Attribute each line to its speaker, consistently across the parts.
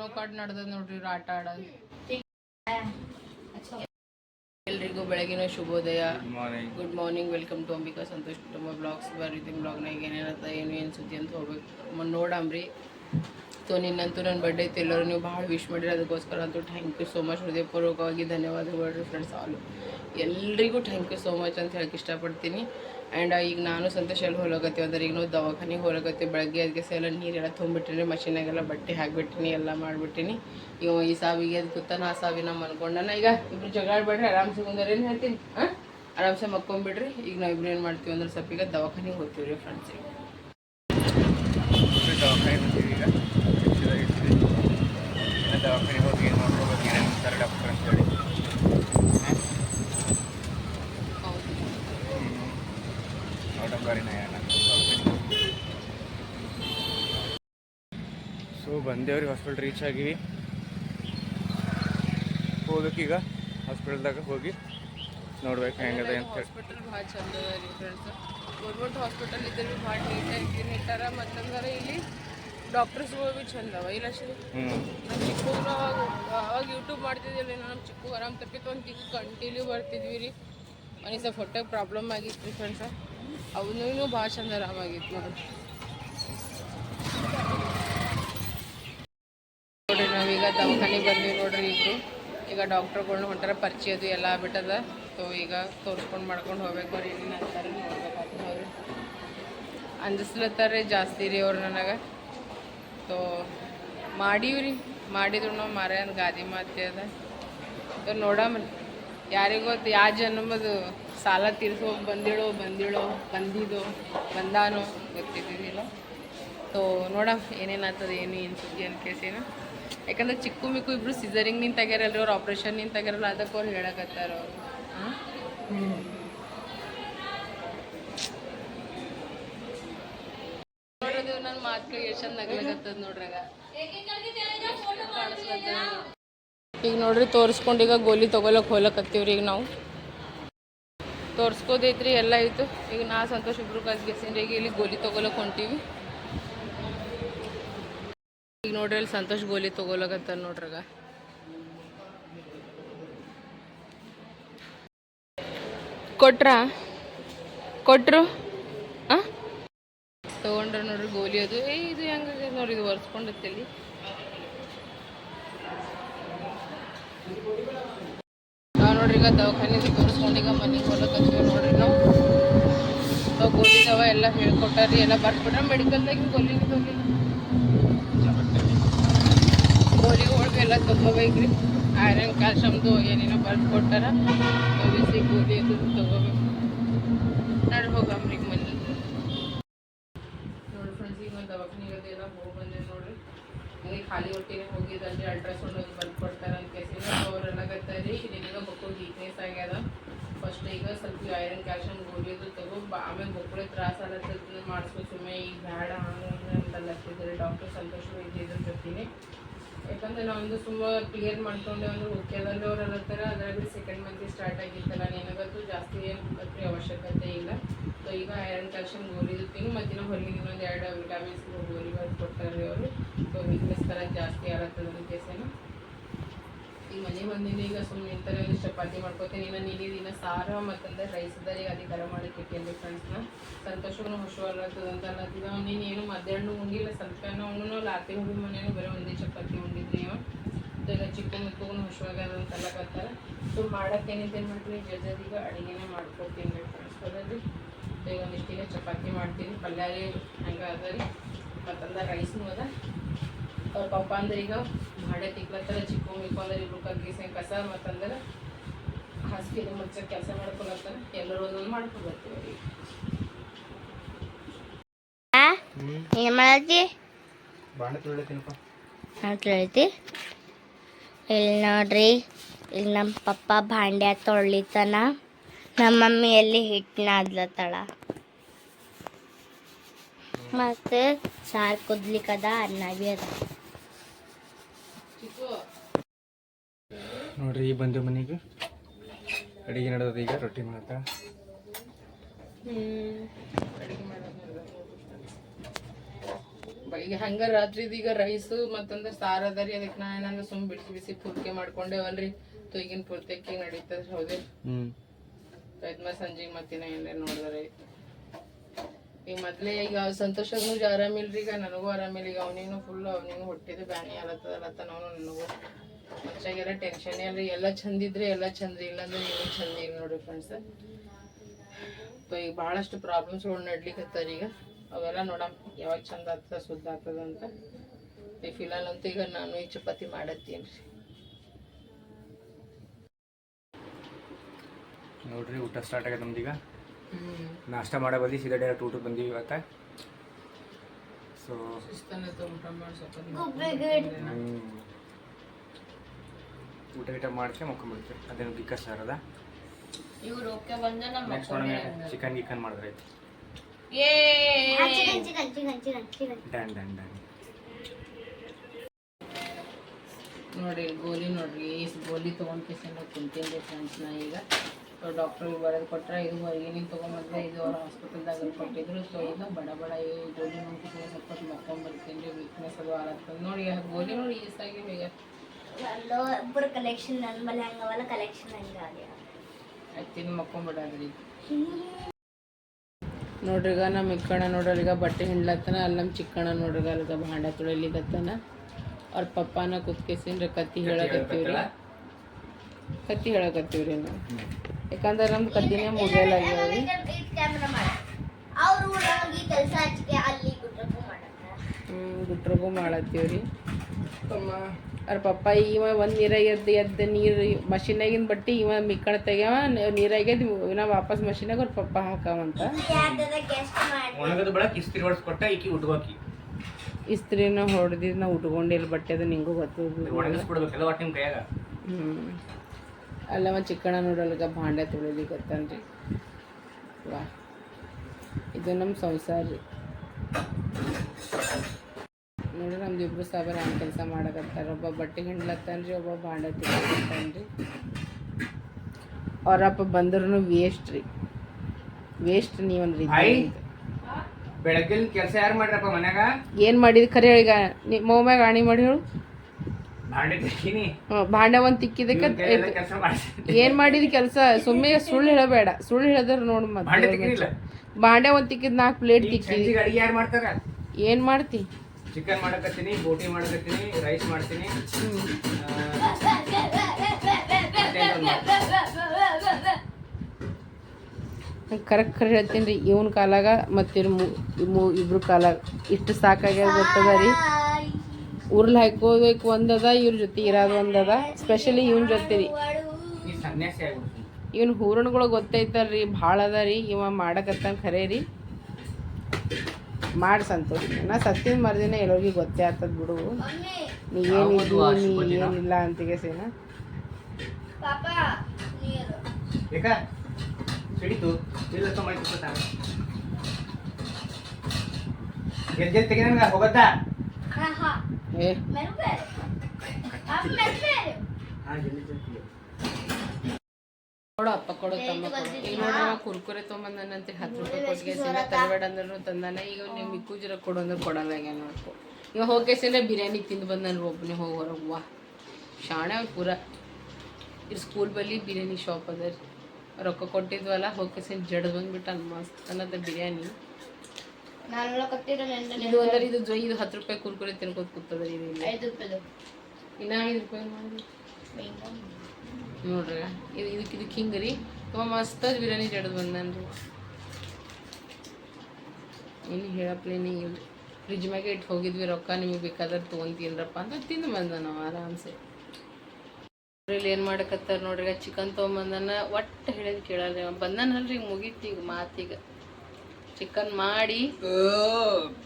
Speaker 1: YONO card ನಡೆದ ನೋಡ್ರಿ ಇವ್ರು ಆಟ ಆಡೋದು. ಎಲ್ರಿಗೂ ಬೆಳಗಿನ ಶುಭೋದಯ. Good morning welcome to Ambika Santosh ಕುಟುಂಬ ಬ್ಲಾಗ್ಸ್ ಬರೀತಿ ಬ್ಲಾಗ್ನಾಗ ಏನೇನತ್ತ ಏನು ಏನು ಸುದ್ದಿ ಅಂತ ಹೋಗ್ಬೇಕು. ನೋಡಂಬ್ರಿ ಸೊ ನಿನ್ನಂತೂ ನನ್ನ ಬರ್ಡೇ ಇತ್ತು ಎಲ್ಲರೂ ನೀವು ಭಾಳ ವಿಶ್ ಮಾಡಿರಿ. ಅದಕ್ಕೋಸ್ಕರ ಅಂತೂ ಥ್ಯಾಂಕ್ ಯು ಸೋ ಮಚ್ ಹೃದಯಪೂರ್ವಕವಾಗಿ ಧನ್ಯವಾದಗಳು ಫ್ರೆಂಡ್ಸ್ ಆಲು ಎಲ್ರಿಗೂ ಥ್ಯಾಂಕ್ ಯು ಸೋ ಮಚ್ ಅಂತ ಹೇಳಕ್ಕೆ ಇಷ್ಟಪಡ್ತೀನಿ. ಆ್ಯಂಡ್ ಈಗ ನಾನು ಸಂತೋಷ ಎಲ್ಲಿ ಹೋಲಕತ್ತೀವಿ ಅಂದ್ರೆ ಈಗ ನಾವು ದವಾಖಾನೆಗೆ ಹೋಲಕತ್ತೀವಿ. ಬೆಳಗ್ಗೆ ಅದಕ್ಕೆ ಎಲ್ಲ ನೀರೆಲ್ಲ ತುಂಬಿಟ್ಟಿನಿ ಮಷೀನಾಗೆಲ್ಲ ಬಟ್ಟೆ ಹಾಕ್ಬಿಟ್ಟಿನಿ, ಎಲ್ಲ ಮಾಡಿಬಿಟ್ಟಿನಿ. ಇವ ಈ ಸಾವಿಗೆ ಅದು ಕೂತಾನ ಆ ಸಾವಿನ ಮನ್ಕೊಂಡನ ಈಗ ಇಬ್ರು ಜಗಳಾಡ್ಬೇಡ್ರಿ ಆರಾಮ್ಸೆ ಕುಂದ್ರೆ ಏನು ಹೇಳ್ತೀನಿ? ಹಾಂ ಆರಾಮ್ಸೆ ಮಕ್ಕೊಂಬಿಡ್ರಿ ಈಗ ನಾವು ಇಬ್ರು ಏನು ಮಾಡ್ತೀವಿ ಅಂದ್ರೆ ಸ್ವಲ್ಪ ಈಗ ದವಾಖಾನೆಗೆ ಹೋಗ್ತೀವಿ ರೀ ಫ್ರೆಂಡ್ಸಿಗೆ
Speaker 2: ದವಾಖಾನೆ ಬಂದೀವಿ ಈಗ ಇರ್ತೀವಿ ದವಾಖಾನೆ ಹೋಗಿ ಏನು ನೋಡ್ಕೋಬೇಕು ಏನೇನು ಅಂತಾರೆ ಡಾಕ್ಟರ್ ಅಂತೇಳಿ ನೋಡೋಂಗಾರಿನ ಸೊ ಬಂದೇವ್ರಿ ಹಾಸ್ಪಿಟಲ್ ರೀಚ್ ಆಗಿವಿ ಹೋಗ್ಬೇಕೀಗ ಹಾಸ್ಪಿಟಲ್ದಾಗ ಹೋಗಿ ನೋಡ್ಬೇಕು ಹೆಂಗದ ಅಂತ ಹೇಳಿ
Speaker 1: ಗೌರ್ಮೆಂಟ್ ಹಾಸ್ಪಿಟಲ್ ಇದ್ರೆ ಭೀ ಭಾಳ ನೀಟಾಗಿ ಇಟ್ಟಾರ ಮತ್ತಂದ್ರೆ ಇಲ್ಲಿ ಡಾಕ್ಟರ್ಸ್ಗಳು ಭೀ ಚಂದ ಅವ. ಇಲ್ಲ ಅಷ್ಟೇ
Speaker 2: ನಾನು
Speaker 1: ನಮ್ಮ ಚಿಕ್ಕ ಅವಾಗ ಅವಾಗ ಯೂಟ್ಯೂಬ್ ಮಾಡ್ತಿದ್ದಿಲ್ಲ ನಮ್ಮ ಚಿಕ್ಕ ಆರಾಮ್ ತಪ್ಪಿತ್ತು. ಒಂದು ತಿಂಗಳು ಕಂಟಿನ್ಯೂ ಬರ್ತಿದ್ವಿ ರೀ. ಮನೆ ಸ್ವಲ್ಪ ಫೋಟೋ ಪ್ರಾಬ್ಲಮ್ ಆಗಿತ್ತು ರೀ ಫ್ರೆಂಡ್ಸ ಅವನು ಭಾಳ ಚಂದ ಆರಾಮಾಗಿತ್ತು ನೋಡ್ರಿ. ನೋಡ್ರಿ ನಾವೀಗ ದವಾಖಾನೆಗೆ ಬಂದ್ವಿ ನೋಡ್ರಿ ಇಬ್ಬರು ಈಗ ಡಾಕ್ಟರ್ಗಳ್ನ ಹೊಂಟಾರ ಪರಿಚಯ ಅದು ಎಲ್ಲ ಬಿಟ್ಟದ ಸೊ ಈಗ ತೋರಿಸ್ಕೊಂಡು ಮಾಡ್ಕೊಂಡು ಹೋಗ್ಬೇಕು ಅವ್ರು ಏನೇನು ಅಂತಾರೆ ನೋಡ್ಬೇಕಾಗ್ತದೆ ಅವ್ರು ಅಂಜಿಸ್ಲತ್ತಾರೆ ಜಾಸ್ತಿ ರೀ ಅವ್ರು ನನಗೆ. ಸೊ ಮಾಡೀವ್ರಿ. ಮಾಡಿದ್ರು ನಾವು ಮಾರ್ಯಾನ ಗಾದಿ ಮಾತೆ ಅದ. ಸೊ ನೋಡಮ್ರಿ ಯಾರಿಗೂ ಗೊತ್ತು ಯಾವ ಜನ್ಮದು ಸಾಲ ತೀರಿಸೋ, ಬಂದಿಳೋ ಬಂದಿಳೋ, ಬಂದಿದೋ, ಬಂದಾನೋ ಗೊತ್ತಿದ್ದಿಲ್ಲ ತೋ, ನೋಡಮ್ ಏನೇನು ಆಗ್ತದೆ ಏನು ಏನು ಸುದ್ದಿ ಅಂತ ಕೇಸೇನು ಯಾಕಂದ್ರೆ ಚಿಕ್ಕು ಮಿಕ್ಕು ಇಬ್ರು ಸಿಸರಿಂಗ್ ನಿಂತಾಗ್ಯಾರಲ್ರಿ, ಅವ್ರು ಆಪ್ರೇಷನ್ ನಿಂತಾಗ್ಯಾರಲ್ಲ, ಅದಕ್ಕೆ ಅವ್ರು ಹೇಳಕತ್ತಾರ ಅವರು. ನೋಡೋದು ನನ್ನ ನೋಡ್ರಾಗ ಈಗ ನೋಡ್ರಿ, ತೋರಿಸ್ಕೊಂಡು ಈಗ ಗೋಲಿ ತೊಗೊಳಕ್ ಹೋಗ್ಲಕತ್ತೀವ್ರಿ ಈಗ ನಾವು. ತೋರಿಸ್ಕೋದೈತ್ರಿ, ಎಲ್ಲ ಇತ್ತು ಈಗ ನಾ, ಸಂತೋಷ ಇಬ್ರು ಕಲ್ಸ್ಗೆಸಿಂದ ಈಗ ಇಲ್ಲಿ ಗೋಲಿ ತೊಗೊಳಕ್ ಹೊಂಟೀವಿ. ಈಗ ನೋಡ್ರಿ, ಅಲ್ಲಿ ಸಂತೋಷ್ ಗೋಲಿ ತೊಗೊಳಕತ್ತಾರ ನೋಡ್ರಾಗ ಕೊಟ್ರ? ಕೊಟ್ರು? ಆ? ತಗೊಂಡ್ರ ನೋಡ್ರಿ ಗೋಲಿ ಅದು. ಏ ನೋಡ್ರಿ ಇದು ಒರೆಸ್ಕೊಂಡತ್ತಲ್ಲಿ ನಾವು ನೋಡ್ರಿ ಈಗ ದವಾಖಾನೆ ತೋರಿಸ್ಕೊಂಡು ಈಗ ಮನೆಗೆ ನೋಡ್ರಿ ನಾವು. ನಾವು ಗೋಲಿ ದವ ಎಲ್ಲ ಹೇಳ್ಕೊಟ್ಟಾರಿ, ಎಲ್ಲ ಬರ್ಕೊಟ್ರೆ ಮೆಡಿಕಲ್ದಾಗ ಗೋಲಿ ಹೋಗಿಲ್ಲ ಗೋಲಿಗಳು ಎಲ್ಲ ತಗೋಬೇಕ್ರಿ. ಐರನ್ ಕ್ಯಾಲ್ಶಿಯಮ್ದು ಏನೇನೋ ಬರ್ಕೊಟ್ಟಾರ ಬಿಸಿ ಗೋಲಿ ಅದು ತಗೋಬೇಕು ನಡ್ರಿ ಹೋಗಮ್ರಿ ಈಗ ಮನೆ ನೋಡಿ ಫ್ರೆಂಡ್ಸ್ ಈಗ ದವಾಖಾನಿಗೆ ಅದೆಲ್ಲ ಹೋಗಿ ಬಂದೆ ನೋಡ್ರಿ ಹಂಗೆ ಖಾಲಿ ಹೊಟ್ಟೆಗೆ ಹೋಗಿದಲ್ಲಿ ಅಲ್ಟ್ರಾಸೌಂಡ್ ಅದು ಬಂದು ಕೊಡ್ತಾರೆ ಅಂತ ಕೇಸಿನ ಅವರೆಲ್ಲ ರೀ ನಿನಗೆ ಮಕ್ಕಳು ವೀಕ್ನೆಸ್ ಆಗ್ಯದ. ಫಸ್ಟ್ ಈಗ ಸ್ವಲ್ಪ ಐರನ್ ಕ್ಯಾಲ್ಶಿಯಂ ಗೋಲಿ ಅದು ತಗೋ ಆಮೇಲೆ ಮಕ್ಕಳು ತ್ರಾಸ ಆಗತ್ತೆ ಮಾಡಿಸ್ಕೊ ಸುಮ್ಮನೆ ಈಗ ಬೇಡ ಹಂಗೆ ಹಿಂಗೆ ಅಂತೆಲ್ಲ ಹಚ್ಚಿದ್ದಾರೆ ಡಾಕ್ಟರ್ ಸಂತೋಷ ಇದ್ದಿದ್ರ ಜೊತೆನೆ. ಯಾಕಂದ್ರೆ ನಾವೊಂದು ಸುಮ್ಮ ಕ್ಲಿಯರ್ ಮಾಡ್ಕೊಂಡೆ ಅಂದ್ರೆ ಓಕೆದಲ್ಲಿ ಅವ್ರು ಅಲ್ಲತ್ತಾರ ಅದ್ರಾಗ ಸೆಕೆಂಡ್ ಮಂತ್ ಸ್ಟಾರ್ಟ್ ಆಗಿತ್ತಲ್ಲ. ನಿನಗಂತೂ ಜಾಸ್ತಿ ಏನು ಅವಶ್ಯಕತೆ ಇಲ್ಲ. ಸೊ ಈಗ ಐರನ್ ಕ್ಯಾಲ್ಶಿಯಂ ಗೋಲಿ ಮತ್ತು ಮತ್ತಿನ ಹೊರಗೆ ಇನ್ನೊಂದು ಎರಡು ವಿಟಮಿನ್ಸ್ ಗೋಲಿ ಬರ್ದು ಕೊಡ್ತಾರೆ ಅವರು. ಸೊ ವೀಕ್ನೆಸ್ ಥರ ಜಾಸ್ತಿ ಆಗತ್ತದ ಕೇಸೇನು ಈಗ ಮನೆ ಬಂದಿನಿ, ಈಗ ಸುಮ್ಮನೆ ನಿಂತಾರೆ ಚಪಾತಿ ಮಾಡ್ಕೋತೀನಿ. ಇನ್ನು ನೀನು ದಿನ ಸಾರ ಮತ್ತಂದ್ರೆ ರೈಸ್ ಇದ್ದಾರೆ ಅದೇ ಥರ ಮಾಡಕ್ಕೆ ಇಟ್ಟಿದ್ದೆ ಫ್ರೆಂಡ್ಸ್ನ ಅಂತ ಅಂತ ಅನ್ನತ್ತಿದ ನೀನು ಏನು ಮಧ್ಯಾಹ್ನ ಉಂಡಿಲ್ಲ. ಸ್ವಲ್ಪ ಅವನು ರಾತ್ರಿ ಹೋಗಿ ಮನೇನು ಬರೀ ಒಂದೇ ಚಪಾತಿ ಉಂಡಿದ್ರಿ ನೀವು ಈಗ ಚಿಕ್ಕ ಮಕ್ಕಳು ಹುಷಾರಾಗದ ಅಂತ ಬರ್ತಾರೆ ಸೊ ಮಾಡಕ್ಕೆ ಏನಿದೆ ಮಾಡ್ತೀನಿ? ಜಜದೀಗ ಅಡುಗೆನೇ ಮಾಡ್ಕೊತೀನಿ ಫ್ರೆಂಡ್ಸ್ ಬರೋದ್ರಿ ಒಂದಿಷ್ಟಿಗೆ ಚಪಾತಿ ಮಾಡ್ತೀನಿ. ಪಲ್ಯ ರೀ ಹಂಗೆ ಅದ ರೀ ಮತ್ತಂದ್ರೆ ರೈಸ್ನು ಅದ. ಅವ್ರ ಪಪ್ಪ ಅಂದ್ರೆ ಈಗ ಮಾಡೇ ತಿಕ್ಲತ್ತಾರ ಚಿಕ್ಕು ಮಿಕ್ಕು ಅಂದ್ರೆ ಇಬ್ರು ಕಗ್ಗಿಸಿ ಕಸ ಮತ್ತಂದ್ರೆ ಹಾಸಿಗೆ ಮುಚ್ಚ ಕೆಲಸ ಮಾಡ್ಕೊಳತ್ತಾರ. ಎಲ್ಲರೂ ಒಂದೊಂದು ಮಾಡ್ಕೊಬರ್ತೀವಿ ಅವ್ರಿಗೆ.
Speaker 3: ಏನು ಮಾಡತ್ತಿ ಇಲ್ಲಿ ನೋಡ್ರಿ ಇಲ್ಲಿ ನಮ್ಮ ಪಪ್ಪ ಭಾಂಡ್ಯ ತೊಳಿತಾನ ನಮ್ಮ ಮಮ್ಮಿ ಎಲ್ಲಿ ಹಿಟ್ಟು ಮತ್ತೆ ಮತ್ತು ಸಾರು ಕುದ್ಲಿಕ್ಕದ ಅನ್ನ ಬಿ ಅದ.
Speaker 2: ನೋಡ್ರಿ ಈ ಬಂದು ಮನೆಗೆ. ಅಡಿಗೆ ನಡೆದ ಈಗ ರೊಟ್ಟಿ ಮಾಡತ್ತ.
Speaker 1: ಅಡುಗೆ ಮಾಡೋದು ಈಗ ಹಂಗ ರಾತ್ರಿದ ಈಗ ರೈಸ್ ಮತ್ತಂದ್ರ ಸಾರು ಅದ ರೀ ಅದಕ್ಕೆ ನಾ ಏನಂದ್ರೆ ಸುಮ್ ಬಿಸಿ ಬಿಸಿ ಪೂರ್ತಿ ಮಾಡ್ಕೊಂಡೇವಲ್ರಿ. ಸೊ ಪೂರ್ತಿ ನಡೀತದ ಹೌದೇ
Speaker 2: ಹ್ಞೂ
Speaker 1: ಆಯ್ತು ಸಂಜೆಗೆ ಮತ್ತಿನ ಏನೇ ನೋಡಿದ್ರೆ. ಈಗ ಮೊದಲೇ ಈಗ ಸಂತೋಷಗೂ ಆರಾಮಿಲ್ರಿ ಈಗ ನನಗೂ ಆರಾಮಿಲ್ಲ ಈಗ ಅವನೇನು ಫುಲ್ ಅವನೇನು ಹೊಟ್ಟಿದ್ದು ಬ್ಯಾನಿ ಆಲತ್ತದಲ್ಲತ್ತ ನಾವು ನನಗೂ. ಮನುಷ್ಯಾಗೆಲ್ಲ ಟೆನ್ಷನ್ ಅಲ್ರಿ ಎಲ್ಲ ಚಂದ ಇದ್ರೆ ಎಲ್ಲ ಚಂದ ಇಲ್ಲ ಅಂದ್ರೆ ಏನು ಚಂದ ಇಲ್ಲ ನೋಡ್ರಿ ಫ್ರೆಂಡ್ಸ್ ಈಗ ಭಾಳಷ್ಟು ಪ್ರಾಬ್ಲಮ್ಸ್ಗಳು ನಡ್ಲಿಕ್ಕತ್ತಾರ ಈಗ. ಅವೆಲ್ಲ ನೋಡಮ್, ಯಾವಾಗ ಚಂದ ಆಗ್ತದ ಸುದ್ದ ಆಗ್ತದ ಅಂತ. ಈ ಫಿಲಲ್ ಅಂತೂ ಈಗ ನಾನು ಈ ಚಪಾತಿ ಮಾಡತ್ತೀನಿ ರೀ.
Speaker 2: ನೋಡ್ರಿ ಊಟ ಸ್ಟಾರ್ಟ್ ಆಗ್ಯದ ನಮ್ದೀಗ. ನಾಷ್ಟ ಮಾಡೋ ಬದಿ ಸೀದಾ ಡೈರೆಕ್ಟ್ ಊಟಕ್ಕೆ ಬಂದೀವಿ ಇವತ್ತು. ಸೊ
Speaker 1: ಊಟ
Speaker 2: ಗೀಟ ಮಾಡ್ಕೆ ಮಕ್ಕೊಂಬಿಡ್ತೀವಿ. ಅದೇನು ಗಿಕ್ಕ ಸರ್ ಅದ? ನೆಕ್ಸ್ಟ್ ನೋಡೋಣ ಚಿಕನ್ ಗಿಕನ್ ಮಾಡಿದ್ರೆ ಆಯ್ತು.
Speaker 1: ಏ!
Speaker 3: Chicken chicken chicken chicken chicken.
Speaker 2: Done done done.
Speaker 1: ನೋಡಿ ಗೋಲಿ ನೋಡ್ರಿ. ಗೋಲಿ ತೊಗೊಂಡು ಕಿಸೆಲ್ಲ ಕುಂತೀನಿ ಫ್ರೆಂಡ್ಸ್ ನಾ ಈಗ. ಡಾಕ್ಟ್ರಿಗೆ ಬರೆದು ಕೊಟ್ಟರೆ ಇದು ಏನೇನು ತೊಗೊಂಬಂದ್ರೆ ಇದು ಅವ್ರ ಹಾಸ್ಪಿಟಲ್ದಾಗ ಕೊಟ್ಟಿದ್ರು. ಸೊ ಇದು ಬಡ ಬಡ ಈ ಗೋಲಿ ನೋಡ್ತಿದ್ರೆ ಸ್ವಲ್ಪ ಹೊತ್ತು ಮಕ್ಕೊಂಬರ್ತೀನಿ ರೀ ವೀಕ್ನೆಸ್ ಅದು ಆಗತ್ತದ ನೋಡಿ ಈಗ ಗೋಲಿ ನೋಡಿ ಈಸ್ ಆಗಿ ಈಗ
Speaker 3: ಇಬ್ಬರು ಕಲೆಕ್ಷನ್ ನನ್ನ ಮೇಲೆ ಹಂಗವಲ್ಲ ಕಲೆಕ್ಷನ್ ಹಂಗಾಗ್ಯಾವ
Speaker 1: ತಿಂದು ಮಕ್ಕೊಂಬಿಡದ್ರಿ ನೋಡ್ರಿ ಈಗ ನಮ್ಮ ಇಕ್ಕಣ ನೋಡ್ರಿ ಈಗ ಬಟ್ಟೆ ಹಿಂಡ್ಲತ್ತನ ಅಲ್ಲಿ ನಮ್ಮ ಚಿಕ್ಕಣ ನೋಡ್ರಿ ಅಲ್ಲಿಗ ಭಾಂಡ ತೊಳಿಲಿಕತ್ತನ. ಅವ್ರ ಪಪ್ಪಾನ ಕುತ್ಕೇಸಿನ್ರಿ ಕತ್ತಿ ಹೇಳಕತ್ತೀವ್ರಿ. ಕತ್ತಿ ಹೇಳಕತ್ತೀವ್ರಿ ನಾವು ಯಾಕಂದ್ರೆ ನಮ್ದು
Speaker 3: ಅಲ್ಲಿ ಗುಡ್ಡಕ್ಕೂ ಮಾಡಕ್ಕ
Speaker 1: ಹ್ಞೂ ಗುಟ್ರಿಗೂ ಮಾಡತ್ತೀವ್ರಿ. ಅವ್ರ ಪಪ್ಪ ಇವ ಒಂದು ನೀರಾಗ ಎದ್ದು ಎದ್ದು ನೀರು ಮಷಿನಾಗಿನ ಬಟ್ಟಿ ಇವ ಮಿಕ್ಕಣ ತೆಗ್ಯವ ನೀರಾಗ ಎದ್ದು ಇನ್ನ ವಾಪಸ್ ಮಷಿನಾಗ ಅವ್ರ ಪಪ್ಪ ಹಾಕವಂತ. ಇಸ್ತ್ರಿನ ಹೊಡೆದಿದ್ದು ನಾವು ಉಟ್ಕೊಂಡಿಲ್ಲ ಬಟ್ಟೆ ಅದು ನಿಂಗೂ ಗೊತ್ತಿಲ್ಲ
Speaker 2: ಒಣಗಿಸ್ಬಿಡ್ಬೇಕಲ್ಲ ಒಟ್ಟು
Speaker 1: ಒಂದು ಚಿಕ್ಕಣ ನೋಡಲ್ಗ ಭಾಂಡೆ ತೊಳಿಲಿಕತ್ತಾನ್ರಿ ವಾ. ಇದು ನಮ್ಮ ಸಂಸಾರ ರೀ. ನೋಡ್ರಿ ನಮ್ದು ಇಬ್ಬರು ಸಾಬರ ಹಂಗೆ ಕೆಲಸ ಮಾಡಕತ್ತಾರ. ಒಬ್ಬ ಬಟ್ಟೆ ಹಿಂಡ್ಲತ್ತಾನ್ರಿ ಒಬ್ಬ ಭಾಂಡೆ ತೊಳಿಲತ್ತಾನ್ರಿ ಅವರಪ್ಪ ಬಂದ್ರೂ ವೇಸ್ಟ್ ರೀ. ವೇಸ್ಟ್ ನೀವೊಂದು
Speaker 2: ರೀತಿ ಬೆಳಗ್ಗೆ ಕೆಲಸ ಯಾರು ಮಾಡ್ರಪ್ಪ ಮನ್ಯಾಗ?
Speaker 1: ಏನು ಮಾಡಿದ? ಖರೆ ಈಗ. ನಿಮ್ಮ ಮೊಮ್ಯಾಗ ಆಣಿ ಮಾಡಿ ಹೇಳು.
Speaker 2: ಭಾಂಡೆ
Speaker 1: ಭಾಂಡೆ ಒಂದು ತಿಕ್ಕಿದಕ್ಕೆ ಏನ್ ಮಾಡಿದ ಕೆಲಸ? ಸುಮ್ಮನೆ ಸುಳ್ಳು ಹೇಳಬೇಡ. ಸುಳ್ಳು ಹೇಳಿದ್ರೆ ನೋಡು
Speaker 2: ಭಾಂಡೆ
Speaker 1: ಮತ್ತೆ ಬಾಂಡೆ ಒಂದ್ ತಿಕ್ಕಿದ್ ನಾಲ್ಕು ಪ್ಲೇಟ್
Speaker 2: ತಿಕ್ಕಿ
Speaker 1: ಏನ್ ಮಾಡ್ತಿ?
Speaker 2: ಚಿಕನ್ ಮಾಡಕತ್ತೀನಿ ಬೋಟಿ ಮಾಡಕತ್ತೀನಿ ರೈಸ್ ಮಾಡ್ತೀನಿ.
Speaker 1: ಕರೆಕ್ಟ್ ಖರೆ ಹೇಳ್ತೀನಿ ರೀ ಇವನ್ ಕಾಲಾಗ ಮತ್ತೆ ಇಬ್ರು ಕಾಲಾಗ. ಇಷ್ಟು ಸಾಕಾಗ್ಯದ ಗೊತ್ತದ ರೀ. ಉರ್ಲ್ ಹಾಕೋಬೇಕು ಒಂದದ ಇವ್ರ ಜೊತೆ ಇರೋದು ಒಂದದ ಸ್ಪೆಷಲಿ ಇವನ್ ಜೊತೆ ರೀ.
Speaker 2: ಈ ಸನ್ಯಾಸಿ ಆಗ್ಬಿಡ್ತೀನಿ.
Speaker 1: ಇವನ್ ಹೂರಣಗಳು ಗೊತ್ತೈತಲ್ರಿ ಭಾಳ ಅದ ರೀ ಇವ ಮಾಡಕತ್ತಾನ ಖರೆ ರೀ. ಮಾಡಿ ಸಂತೋಷ ನಾ ಸತ್ತಿನ ಮರ್ದಿನ ಎಲ್ಲರಿಗೂ ಗೊತ್ತೇ ಆಗ್ತದ ಬಿಡು. ನೀ ಏನಿದ್ರು ನೀ ಏನಿಲ್ಲ ಅಂತಿಗೆ ಸೇನಾ
Speaker 2: ಹೋಗತ್ತಾ?
Speaker 1: ಕೊಡು ಅಪ್ಪ ಕೊಡು ತಮ್ಮ ಕೊಡು. ಈಗ ನೋಡ್ರಿ ಅವ ಕುರ್ಕುರೆ ತೊಗೊಂಬಂದನಂತೆ ಹತ್ತು ರೂಪಾಯಿ ಕೊಟ್ಗೆಸಿನ ತರಬೇಡ ಅಂದ್ರೂ ತಂದಾನೆ. ಈಗ ನೀವು ಮಿಕ್ಕು ಜರ ಕೊಡು ಅಂದ್ರೆ ಕೊಡಲ್ಲ ಈಗ ನೋಡ್ಕೊ. ಈಗ ಬಿರಿಯಾನಿ ತಿಂದು ಬಂದನು ಒಬ್ಬನೇ ಹೋಗಿ ಹೊರಗೆ ಶಾಣೆ ಅವ್ರು ಪೂರ. ಇಲ್ಲಿ ಸ್ಕೂಲ್ ಬಲ್ಲಿ ಬಿರಿಯಾನಿ ಶಾಪ್ ಅದ ರೀ. ರೊಕ್ಕ ಕೊಟ್ಟಿದ್ವಲ್ಲ ಹೋಗ್ಕೆಸಿನ ಜಡ್ ಬಂದ್ಬಿಟ್ಟು ಮಸ್ತ್ ಅನ್ನದ ಬಿರಿಯಾನಿ.
Speaker 3: ನಾನು
Speaker 1: ಇದು ಅಂದ್ರೆ ಇದು ಜೊ- ಇದು ಹತ್ತು ರೂಪಾಯಿ ಕುರ್ಕುರೆ ತಿನ್ಕೋತ ಕೂತದ ಇದು.
Speaker 3: ಐದು ರೂಪಾಯಿ
Speaker 1: ಇನ್ನ ಐದು ರೂಪಾಯಿ ಮಾಡಿ. ನೋಡ್ರಿ. ಇದು ಇದಕ್ಕೆ ಇದಕ್ಕೆ ಹಿಂಗೆ ರೀ. ತುಂಬ ಮಸ್ತ್ ಬಿರಿಯಾನಿ ಜಡದ್ ಬಂದನ್ ರೀ ಏನು ಹೇಳಪ್ಲೇನೇ ಇಲ್ಲ ಫ್ರಿಜ್ ಮ್ಯಾಗೆ ಇಟ್ಟು ಹೋಗಿದ್ವಿ ರೊಕ್ಕ ನಿಮಗೆ ಬೇಕಾದ್ರೆ ತೊಗೊಂತೀನ್ರಪ್ಪ ಅಂತ ತಿಂದು ಬಂದ ನಾವು ಆರಾಮ್ಸೆ. ಇಲ್ಲಿ ಏನು ಮಾಡಕತ್ತಾರ ನೋಡ್ರಿ ಚಿಕನ್ ತೊಗೊಂಬಂದನ ಒಟ್ಟು ಹೇಳಿದ್ ಕೇಳಲ್ರಿ ಅವ. ಬಂದನಲ್ರಿ ಈಗ ಮುಗೀತು ಈಗ. ಮಾತೀಗ ಚಿಕನ್ ಮಾಡಿ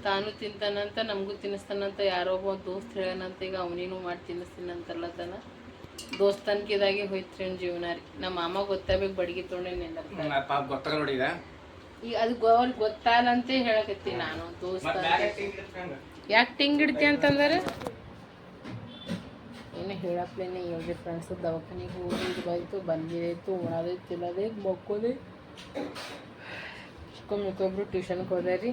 Speaker 1: ತಾನು ತಿಂತಾನಂತ ನಮಗೂ ತಿನ್ನಿಸ್ತಾನಂತ ಯಾರೋ ಒಬ್ಬ ದೋಸ್ತ್ ಹೇಳ್ಯಾನಂತ ಈಗ ಅವನೇನು ಮಾಡಿ ತಿನ್ನಿಸ್ತೀನಂತಲ್ಲತನ ದೋಸ್ತನ್ಕಿದಾಗೆ ಹೋಯ್ತ್ರಿ ರೀ ಜೀವನ ರೀ. ನಮ್ಮ ಮಾಮ ಗೊತ್ತಾಗಬೇಕು ಬಡ್ಗಿ ತೊಗೊಂಡೇನೆ
Speaker 2: ಪಾಪ ಗೊತ್ತಾಗ ನೋಡಿ ಈಗ.
Speaker 1: ಅದು ಅವ್ರಿಗೆ ಗೊತ್ತಾಗಂತೆ ಹೇಳಕತ್ತಿ ನಾನು ದೋಸ್ತ. ಯಾಕೆ ಇಡ್ತಿ ಅಂತಂದ್ರೆ? ಏನು ಹೇಳಪ್ಲೇನೆ ಹೇಳ್ರಿ ಫ್ರೆಂಡ್ಸ್ ದವಾಖಾನೆಗೆ ಹೋಗಿ ಇದು ಬಂತು ಬಂದಿತ್ತು ಉಣೋದು ತಿನ್ನೋದೇ ಮಕ್ಕೋದೆ. ಚಿಕ್ಕೊಮ್ಮಿಕ್ಕೊಬ್ರು ಟ್ಯೂಷನ್ಗೆ ಹೋದೆ ರೀ.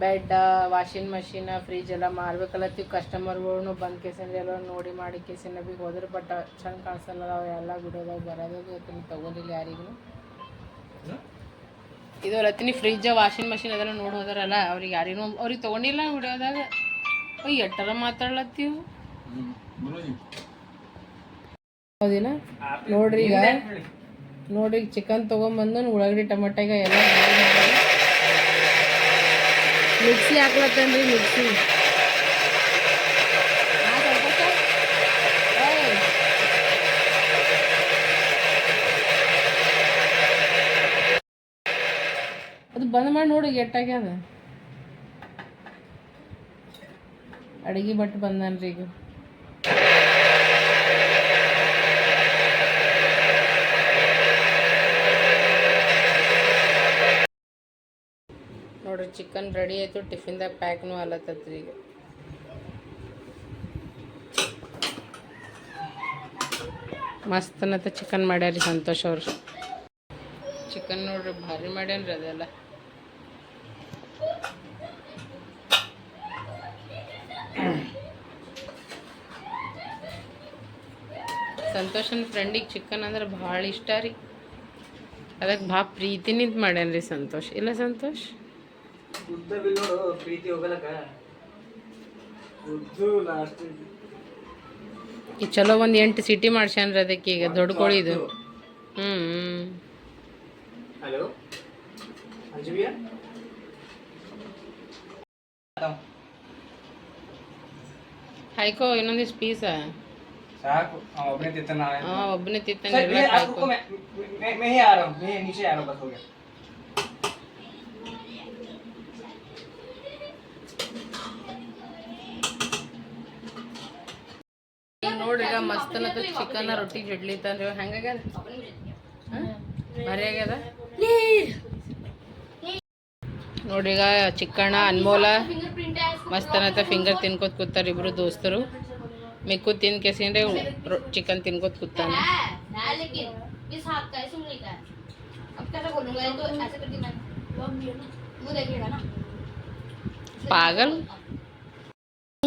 Speaker 1: ಬೆಡ್ ವಾಷಿಂಗ್ ಮಷಿನ್ ಫ್ರಿಜ್ ಎಲ್ಲ ಮಾರ್ಬೇಕಲ್ಲತ್ತೀವಿ ಕಸ್ಟಮರ್ಗಳ್ನು ಬಂದು ಕೇಸಿನ ಎಲ್ಲ ನೋಡಿ ಮಾಡಿ ಕೇಸಿನ ಬಿ ಹೋದ್ರೆ ಬಟ್ ಚಂದ ಕಾಣಿಸಲ್ಲ ಅವು ಎಲ್ಲ ಬರೋದ ಬರೋದು ತಗೊಂಡಿಲ್ಲ ಯಾರಿಗೂ. ಇದು ರತ್ನಿ ಫ್ರಿಜ್ ವಾಷಿಂಗ್ ಮಷೀನ್ ಅದೆಲ್ಲ ನೋಡಿ ಹೋದಾರಲ್ಲ ಅವ್ರಿಗೆ ಯಾರಿಗೂ ಅವ್ರಿಗೆ ತೊಗೊಂಡಿಲ್ಲ ವಿಡಿಯೋದಾಗ ಎಟ್ಟರ ಮಾತಾಡ್ಲತ್ತೀವಿ ಹೌದಿಲ್ಲ? ನೋಡ್ರಿ ಈಗ. ನೋಡ್ರಿ ಚಿಕನ್ ತೊಗೊಂಬಂದು ಉಳ್ಳಾಗಡ್ಡಿ ಟೊಮೆಟೊಗ ಎಲ್ಲ ಮಿಕ್ಸಿ ಹಾಕ್ಲತ್ತನ್ರಿ, ಮಿಕ್ಸಿ. ಅದು ಬಂದ್ ಮಾಡಿ ನೋಡಿ ಎಟ್ಟಾಗ್ಯದ ಅಡಿಗೆ ಬಟ್ ಬಂದನ್ರಿ ಈಗ. ನೋಡ್ರಿ ಚಿಕನ್ ರೆಡಿ ಆಯಿತು ಟಿಫಿನ್ದಾಗ ಪ್ಯಾಕ್ನು ಅಲ್ಲತ್ತತ್ರಿ ಈಗ. ಮಸ್ತ್ ಅನ್ನತ್ತ ಚಿಕನ್ ಮಾಡ್ಯಾರಿ ಸಂತೋಷ್ ಅವ್ರು. ಚಿಕನ್ ನೋಡ್ರಿ, ಭಾರಿ ಮಾಡ್ಯಾನ್ರಿ ಅದೆಲ್ಲ. ಸಂತೋಷನ ಫ್ರೆಂಡಿಗೆ ಚಿಕನ್ ಅಂದ್ರೆ ಭಾಳ ಇಷ್ಟ ರೀ. ಅದಕ್ಕೆ ಭಾಳ ಪ್ರೀತಿನಿಂದ ಮಾಡ್ಯಾನ್ರಿ ಸಂತೋಷ್. ಇಲ್ಲ ಸಂತೋಷ್?
Speaker 2: ಉದ್ದ ಬಿಲ್ ನೋಡು ಪ್ರೀತಿ ಹೋಗಲಕ್ಕ. ಉದ್ದು ಲಾಸ್ಟ್
Speaker 1: ಈಗ ಚಲೋ ಒಂದು ಎಂಟು ಸಿಟಿ ಮಾಡ್ಸ್ಯಾನ್ರಿ ಅದಕ್ಕೆ ಈಗ ದೊಡ್ಡ ಕೋಳಿದು ಹ್ಞೂ
Speaker 2: ಹಲೋ ಅಂಜುಬಿಯಾ
Speaker 1: ಹಾಯ್ಕೋ ಇನ್ನೊಂದಿಷ್ಟು ಪೀಸ
Speaker 2: ಸಾಕು. ಒಬ್ಬನೇ ತಿಂತಾನ
Speaker 1: ಒಬ್ಬನೇ
Speaker 2: सर
Speaker 1: ನೋಡ್ರಿ ಮಸ್ತ್ ಅನ್ನತ್ತ ಚಿಕನ್ ರೊಟ್ಟಿ ಜಡ್ಲಿತ್ತಂದ್ರೆ ಹೆಂಗಾಗ್ಯದ ಮರಿ ಆಗ್ಯದ ನೋಡ್ರಿ ಈಗ ಚಿಕ್ಕಣ್ಣ ಅನ್ಮೋಲ ಮಸ್ತ್ ಅನ್ನತ್ತ ಫಿಂಗರ್ ತಿನ್ಕೋತ ಕೂತಾರ ಇಬ್ರು ದೋಸ್ತರು ಮಿಕ್ಕು ತಿನ್ ಕೆಸಿಂದ್ರೆ ಚಿಕನ್ ತಿನ್ಕೋತ ಕೂತಾನ ಪಾಗಲ್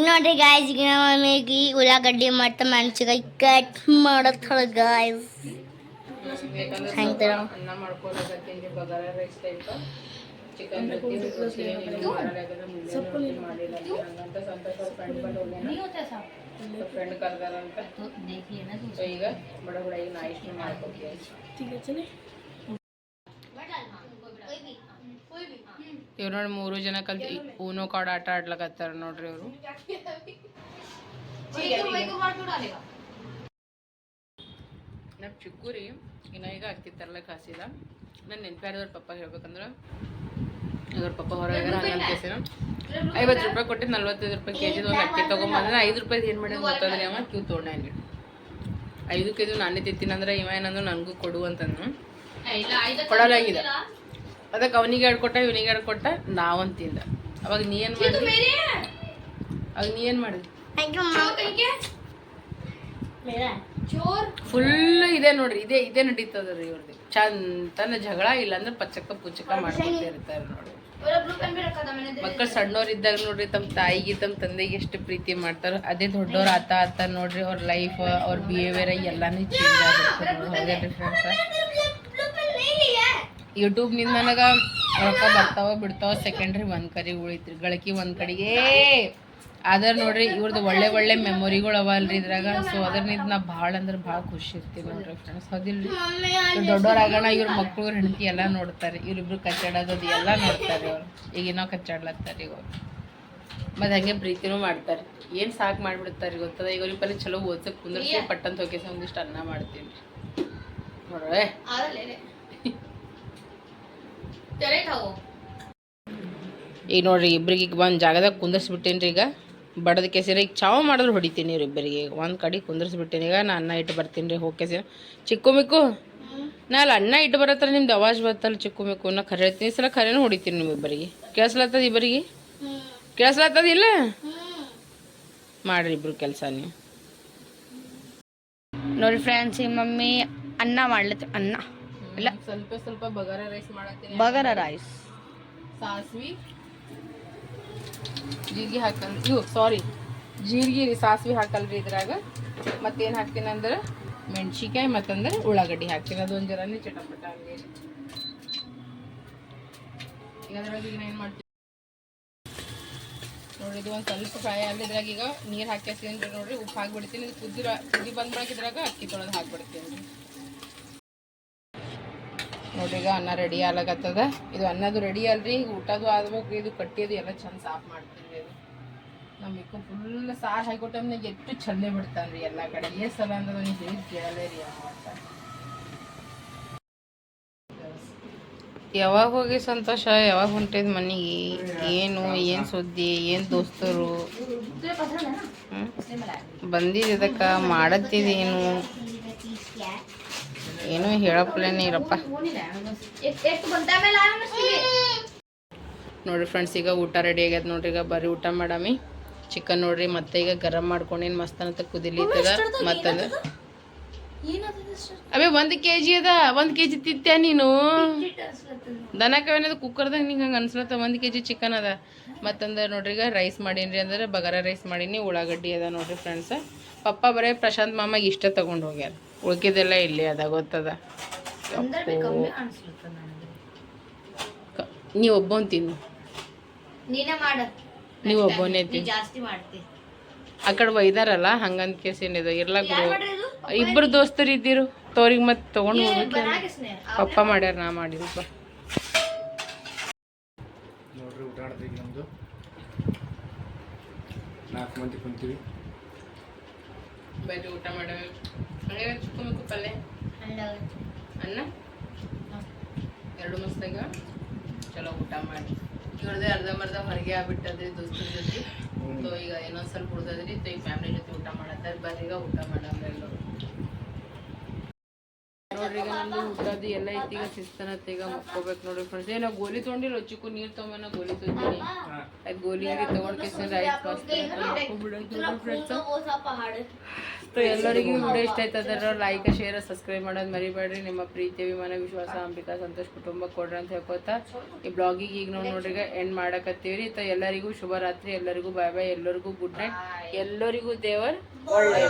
Speaker 3: ನೋಡ್ರಿ ಗಾಯ್ಸ್ ಈಗ ನಮ್ಮ ಮಮ್ಮಿಗೆ ಉಳ್ಳಾಗಡ್ಡಿ ಮತ್ತು ಮೆಣಸಿನ್ಕಾಯಿ ಕಟ್ ಮಾಡತ್ತಾಳ ಗಾಯ್ಸ್
Speaker 1: ಯಾಕಂದ್ರೆ
Speaker 3: ಹೆಂಗ್
Speaker 1: ಸ್ವಲ್ಪ
Speaker 3: ತರ?
Speaker 1: ಅನ್ನ ಮಾಡ್ಕೊಳಕತ್ತೀನಿ ಬಗಾರ ರೈಸ್ ಟೈಪ್ ಚಿಕನ್ ರೊಟ್ಟಿ ರೊಟ್ಟಿ ಏನಿಲ್ಲ ಮಾಡಲಾಗದ ಮುಂಜಾನೆ ರೊಟ್ಟಿ ಮಾಡಿಲ್ಲ ಅಲ್ಲಿ ಹಂಗಂತ ಸಂತೋಷ ಅವ್ರ ಫ್ರೆಂಡ್ ಬಂದು ಹೋಗ್ಯಾನ ಫ್ರೆಂಡ್ ಕರ್ದಾರಂತ ಸೊ ಈಗ ಬಡ ಬಡ ಈಗ ನಾ ಇಷ್ಟು ಮಾಡ್ಕೊತೀನಿ ಇವ್ರು ನೋಡಿ ಮೂರು ಜನ ಕಲ್ತು ಊನೋ ಕಾರ್ಡ್ ಆಟ ಆಡ್ಲಕತ್ತಾರ ನೋಡ್ರಿ ಇವರು. ನಮ್ಮ ಚಿಕ್ಕೂರಿ ಇನ್ನ ಈಗ ಅಕ್ಕಿ ಕಾಸಿಲ್ಲ ನನ್ನ ನಾನು ನೆನಪಾರದವ್ರ ಪಪ್ಪ ಹೇಳ್ಬೇಕಂದ್ರೆ ಇವ್ರ ಪಪ್ಪ ಹೊರಗೆ ಐವತ್ತು ರೂಪಾಯಿ ಕೊಟ್ಟು ನಲ್ವತ್ತೈದು ರೂಪಾಯಿ ಕೆ ಜಿದು ಒಂದು ಅಕ್ಕಿ ತೊಗೊಂಬಂದ್ರೆ ಐದು ರೂಪಾಯಿ ಏನು ಮಾಡಿ ಗೊತ್ತಾದ್ರೆ ಅವ, ಕ್ಯೂ ತೊಗೊಂಡೆ ಐದು ಕೆ ಜಿ ನಾನೇ ತಿಂತೀನಿ ಇವ ಏನಂದ್ರೆ ನನಗೂ ಕೊಡು ಅಂತಂದು ಕೊಡಲಾಗಿದೆ ಅದಕ್ಕೆ ಅವನಿಗೆ ಹೇಳ್ಕೊಟ್ಟ ಇವನಿಗೆ ಹೇಳ್ಕೊಟ್ಟ ನಾವಂತ ತಿಂದ. ಅವಾಗ ನೀ ಏನು ಮಾಡಿದ್ವಿ ಅವಾಗ ನೀ ಏನು ಮಾಡಿದ್ವಿ ಫುಲ್ ಇದೆ ನೋಡ್ರಿ ಇದೇ ಇದೇ ನಡೀತದ ರೀ ಇವ್ರದ್ದು ಚಂದ ಜಗಳ ಇಲ್ಲಾಂದ್ರೆ ಪಚ್ಚಕ್ಕ ಪುಚ್ಚಕ್ಕ ಮಾಡ್ಕೊತಾ ಇರ್ತಾರೆ ನೋಡ್ರಿ. ಮಕ್ಕಳು ಸಣ್ಣವರಿದ್ದಾಗ ನೋಡ್ರಿ ತಮ್ಮ ತಾಯಿಗೆ ತಮ್ಮ ತಂದೆಗೆ ಎಷ್ಟು ಪ್ರೀತಿ ಮಾಡ್ತಾರ ಅದೇ ದೊಡ್ಡವ್ರು ಆತ ಆತ ನೋಡ್ರಿ ಅವ್ರ ಲೈಫ್ ಅವ್ರ ಬಿಹೇವಿಯರ್ ಎಲ್ಲಾನು ಚೇಂಜ್ ಆಗುತ್ತೆ
Speaker 3: ಹಾಗಾದ್ರೆ
Speaker 1: ಯೂಟ್ಯೂಬ್ನಿಂದ ನನಗೆ ರೊಕ್ಕ ಬರ್ತಾವ ಬಿಡ್ತಾವ ಸೆಕೆಂಡ್ರಿ ಒಂದು ಕರಿ ಉಳಿತ್ರಿ, ಗಳಕಿ ಒಂದು ಕಡೆಗೆ. ಆದ್ರೆ ನೋಡ್ರಿ ಇವ್ರದ್ದು ಒಳ್ಳೆ ಒಳ್ಳೆ ಮೆಮೊರಿಗಳು ಅವ ಅಲ್ರಿ ಇದ್ರಾಗ. ಸೊ ಅದ್ರನಿಂದ ನಾ ಭಾಳ ಅಂದ್ರೆ ಭಾಳ ಖುಷಿ ಇರ್ತೀವಿ ನೋಡ್ರಿ ಫ್ರೆಂಡ್ಸ್ ಹೌದಿಲ್ರಿ? ದೊಡ್ಡವರಾಗೋಣ ಇವ್ರ ಮಕ್ಕಳು ಹೆಂಡತಿ ಎಲ್ಲ ನೋಡ್ತಾರೆ. ಇವ್ರಿಬ್ರು ಕಚ್ಚಾಡೋದು ಎಲ್ಲ ನೋಡ್ತಾರೆ ಅವ್ರು ಈಗ ನಾವು ಕಚ್ಚಾಡ್ಲತ್ತಾರೆ ಈಗ ಮತ್ತು ಹಾಗೆ ಪ್ರೀತಿನೂ ಮಾಡ್ತಾರೆ. ಏನು ಸಾಕು ಮಾಡಿಬಿಡ್ತಾರೆ ಗೊತ್ತದ? ಈಗ ಅವ್ರಿಗೆ ಚಲೋ ಓದ್ಸಕ್ಕೆ ಕುಂದ್ರೆ ಪಟ್ಟಂತ ಹೋಗಿ ಒಂದಿಷ್ಟು ಅನ್ನ ಮಾಡ್ತೀನಿ. ನೋಡ್ರೆ? ಈಗ ನೋಡ್ರಿ ಇಬ್ಬರಿಗೆ ಈಗ ಒಂದು ಜಾಗದಾಗ ಕುಂದರ್ಸ್ಬಿಟ್ಟೇನಿ ಈಗ. ಬಡದ ಕೆಸಿರ ಈಗ ಚಾವ ಮಾಡಿದ್ರೆ ಹೊಡಿತೀನಿ ಇವ್ರಿಬ್ಬರಿಗೆ ಒಂದು ಕಡೆ ಕುಂದರ್ಸ್ಬಿಟ್ಟೇನಿ ಈಗ ನಾ ಅನ್ನ ಇಟ್ಟು ಬರ್ತೀನಿ ರೀ ಹೋಗಿ ಕೆಸಿರ. ಚಿಕ್ಕು ಮಿಕ್ಕು ನಾ ಅಲ್ಲಿ ಅನ್ನ ಇಟ್ಟು ಬರತ್ರ ನಿಮ್ದು ಅವಾಜ್ ಬರ್ತಲ್ಲ ಚಿಕ್ಕು ಮಿಕ್ಕು ನಾ ಖರೆ ಹೇಳ್ತೀನಿ ಸಲ ಖರೇನೂ ಹೊಡಿತೀನಿ ನಿಮ್ಮಿಬ್ಬರಿಗೆ ಕೇಳಿಸ್ಲತ್ತದ ಇಬ್ಬರಿಗೆ ಕೇಳಿಸ್ಲತ್ತದ ಇಲ್ಲ? ಮಾಡ್ರಿ ಇಬ್ರು ಕೆಲಸ ನೀವು.
Speaker 3: ನೋಡಿ ಫ್ರೆಂಡ್ಸ್ ಈ ಮಮ್ಮಿ ಅನ್ನ ಮಾಡ್ಲತ್ತ ಅನ್ನ. ಇಲ್ಲ
Speaker 1: ಸ್ವಲ್ಪ ಸ್ವಲ್ಪ ಬಗಾರ ರೈಸ್ ಮಾಡತ್ತೀನಿ.
Speaker 3: ಬಗರ ರೈಸ್.
Speaker 1: ಸಾಸ್ವಿ. ಜೀರಿಗೆ ಹಾಕಲ್ ಇವು ಸಾರಿ ಜೀರಿಗೆ ರೀ ಸಾಸ್ವಿ ಹಾಕಲ್ರಿ ಇದ್ರಾಗ. ಮತ್ತೇನು ಹಾಕ್ತೀನಿ ಅಂದ್ರೆ ಮೆಣಸಿಕಾಯಿ ಮತ್ತಂದ್ರೆ ಉಳ್ಳಾಗಡ್ಡಿ ಹಾಕ್ತೀನಿ. ಅದೊಂದು ಜರನೇ ಚಟಪಟ ಹಂಗೆ ಈಗ ಅದ್ರಾಗ ಈಗ ಏನು ಮಾಡ್ತೀನಿ ನೋಡ್ರಿ ಇದು ಒಂದು ಸ್ವಲ್ಪ ಫ್ರೈ ಆಗಿದ್ರಾಗ ಈಗ ನೀರು ಹಾಕ್ಯಾಸ್ತೀನಿ ನೋಡ್ರಿ. ಉಪ್ಪು ಹಾಕ್ಬಿಡ್ತೀನಿ. ಇದು ಕುದಿ ಇದ್ರಾಗ ಅಕ್ಕಿ ತೊಳೆದು ಹಾಕ್ಬಿಡ್ತೀನಿ. ನೋಡ್ರಿ ಈಗ ಅನ್ನ ರೆಡಿ ಆಗ್ಲಾಗತ್ತದ ಇದು ಅನ್ನದು ರೆಡಿ ಅಲ್ರಿ ಊಟದು ಆದ್ಬೇಕು ಇದು ಕಟ್ಟಿದು ಎಲ್ಲ ಚಂದ ಸಾಫ್ ಮಾಡ್ತೀನಿ ಇದು. ಫುಲ್ ಸಾರು ಹಾಕೊಟ್ಟಮ್ನಾಗ ಎಷ್ಟು ಚಂದ ಬಿಡ್ತಾನೆ ರೀ ಎಲ್ಲ ಕಡೆ. ಏ ಸಲ ಅಂದ್ರೆ ನೀವು ಹೇಳಿ ಕೇಳಲೇ ರೀ ಯಾವಾಗ ಹೋಗಿ ಸಂತೋಷ, ಯಾವಾಗ ಹೊಂಟಿದ್ ಮನೆಗೆ ಏನು ಏನು ಸುದ್ದಿ, ಏನು ದೋಸ್ತರು? ಬಂದಿದ್ದಕ್ಕ ಮಾಡತ್ತಿದೇನು ಏನೂ ಹೇಳಪ್ಪಲೇನೆ ಇರಪ್ಪ. ನೋಡ್ರಿ ಫ್ರೆಂಡ್ಸ್ ಈಗ ಊಟ ರೆಡಿ ಆಗ್ಯದ ನೋಡ್ರಿ ಈಗ ಬರೀ ಊಟ ಮಾಡಾಮಿ. ಚಿಕನ್ ನೋಡ್ರಿ ಮತ್ತೆ ಈಗ ಗರಂ ಮಾಡ್ಕೊಂಡೇನು ಮಸ್ತ್ ಅಂತ ಕುದಿಲಿತ್ತದ ಮತ್ತದ? ಅವೇ ಒಂದು ಕೆ ಜಿ ಅದ ಒಂದು ಕೆ ಜಿ ತಿಂತ್ಯಾ ನೀನು? ದನಕವೇನದ ಕುಕ್ಕರ್ದಾಗ ನಿಂಗೆ ಹಂಗೆ ಅನ್ಸ್ಲತ್ತ ಒಂದು ಕೆ ಜಿ ಚಿಕನ್ ಅದ. ಮತ್ತಂದ್ರೆ ನೋಡ್ರಿ ಈಗ ರೈಸ್ ಮಾಡೀನಿ ಅಂದ್ರೆ ಬಗಾರ ರೈಸ್ ಮಾಡೀನಿ ಉಳ್ಳಾಗಡ್ಡಿ ಅದ ನೋಡ್ರಿ ಫ್ರೆಂಡ್ಸ್ ಪಪ್ಪ ಬರೇ ಪ್ರಶಾಂತ್ ಮಾಮಾಗೆ ಇಷ್ಟ ತಗೊಂಡು ಹೋಗ್ಯಾರ. ಉಳ್ಕಿದೆಲ್ಲ ಇಲ್ಲಿ ಅದ ಗೊತ್ತದ? ನೀವು ಒಬ್ಬನ್ ತಿನ್ನು. ನೀವು ಒಬ್ಬನೇ ತಿನ್ನು.
Speaker 3: ಜಾಸ್ತಿ ಮಾಡ್ತಿ.
Speaker 1: ಆ ಕಡೆ ಒಯ್ದಾರಲ್ಲ ಹಂಗಂತ ಕೇಸ್ ಏನಿದೆ ಇರ್ಲಾಕ ಇಬ್ರು ದೋಸ್ತರು ಇದ್ದಿರು ತೋರಿಗೆ ಮತ್ತೆ ತೊಗೊಂಡು ಹೋಗ್ಬೇಕು. ಪಪ್ಪ ಮಾಡ್ಯಾರ ನಾ ಮಾಡಿದಪ್ಪ
Speaker 2: ನೋಡ್ರಿ ಊಟ ಆಡ್ತೀವಿ ನಮ್ಮದು ನಾಲ್ಕು ಮಂದಿ ಕುಂತೀವಿ.
Speaker 1: ಬರೀ ಊಟ ಮಾಡವೆ. ಚಿಕ್ಕಮಕ್ಕು ಪಲ್ಯ? ಅನ್ನ ಎರಡು ಮಸ್ತಾಗ ಚಲೋ ಊಟ ಮಾಡಿ. ಇವ್ರದ್ದೇ ಅರ್ಧಂಬರ್ಧ ಹೊರಗೆ ಆಗ್ಬಿಟ್ಟದ್ರಿ ದೋಸ್ತರ ಜೊತೆ. ಸೊ ಈಗ ಇನ್ನೊಂದ್ ಸ್ವಲ್ಪ ಉಳ್ದದ್ರಿ ಸೊ ಈಗ ಫ್ಯಾಮಿಲಿ ಜೊತೆ ಊಟ ಮಾಡತ್ತಾರೆ ಬರ್ರಿ ಈಗ ಊಟ ಮಾಡಲ್ಲ ಎಲ್ಲರೂ. ನೋಡ್ರಿ, ಈಗ ನಮ್ದು ಊಟದ್ದು ಎಲ್ಲ ಐತಿ, ಈಗ ಸಿಸ್ತನ ಈಗ ಮುಕ್ಕೋಬೇಕು ನೋಡ್ರಿ ಫ್ರೆಂಡ್ಸ್ ಏನೋ ಗೋಲಿ ತೊಗೊಂಡಿಲ್ಲ, ಚಿಕ್ಕು ನೀರ್ ತೊಗೊಂಬ ಗೋಲಿ ತೊಗೊಂಡಿ ಅದ್ ಗೋಲಿ ತಗೊಂಡ್ ಕೇಸಿಂದ ರೈಸ್ ಮಸ್ತ್ ಎಲ್ಲರಿಗೂ ವಿಡಿಯೋ ಇಷ್ಟ ಆಯ್ತದ್ರ ಲೈಕ್ ಶೇರ್ ಸಬ್ಸ್ಕ್ರೈಬ್ ಮಾಡೋದು ಮರಿಬೇಡ್ರಿ. ನಿಮ್ಮ ಪ್ರೀತಿ, ಅಭಿಮಾನ, ವಿಶ್ವಾಸ, ಅಂಬಿಕಾ, ಸಂತೋಷ್ ಕುಟುಂಬ ಕೊಡ್ರಿ ಅಂತ ಹೇಳ್ಕೊತಾ, ಈ ಬ್ಲಾಗಿಗೆ ಈಗ ನಾವು ನೋಡ್ರಿ ಎಂಡ್ ಮಾಡಕತ್ತೀವ್ರಿ. ತ ಎಲ್ಲರಿಗೂ ಶುಭರಾತ್ರಿ ಎಲ್ಲರಿಗೂ ಬಾಯ್ ಬಾಯ್ ಎಲ್ಲರಿಗೂ ಗುಡ್ ನೈಟ್ ಎಲ್ಲರಿಗೂ ದೇವರ್
Speaker 3: ಒಳ್ಳೆ